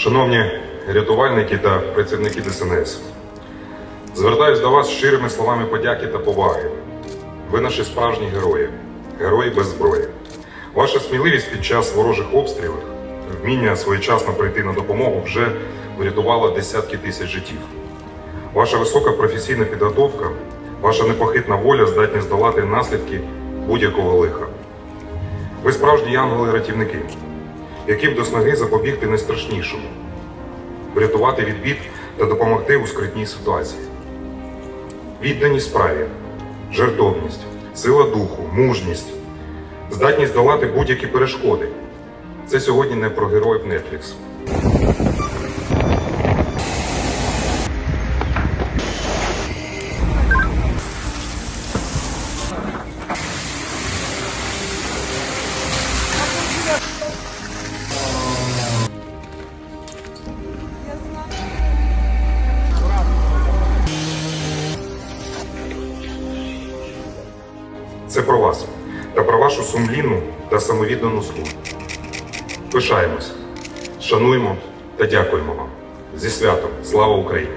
Шановні рятувальники та працівники ДСНС, звертаюсь до вас щирими словами подяки та поваги. Ви наші справжні герої, герої без зброї. Ваша сміливість під час ворожих обстрілів, вміння своєчасно прийти на допомогу вже врятувало десятки тисяч життів. Ваша висока професійна підготовка, ваша непохитна воля здатні здолати наслідки будь-якого лиха. Ви справжні янголи-рятівники, яким до снаги запобігти найстрашнішому, врятувати від бід та допомогти у скритній ситуації. Відданість справі, жертовність, сила духу, мужність, здатність долати будь-які перешкоди. Це сьогодні не про героїв Netflix. Це про вас та про вашу сумлінну та самовіддану службу. Пишаємось, шануємо та дякуємо вам. Зі святом! Слава Україні!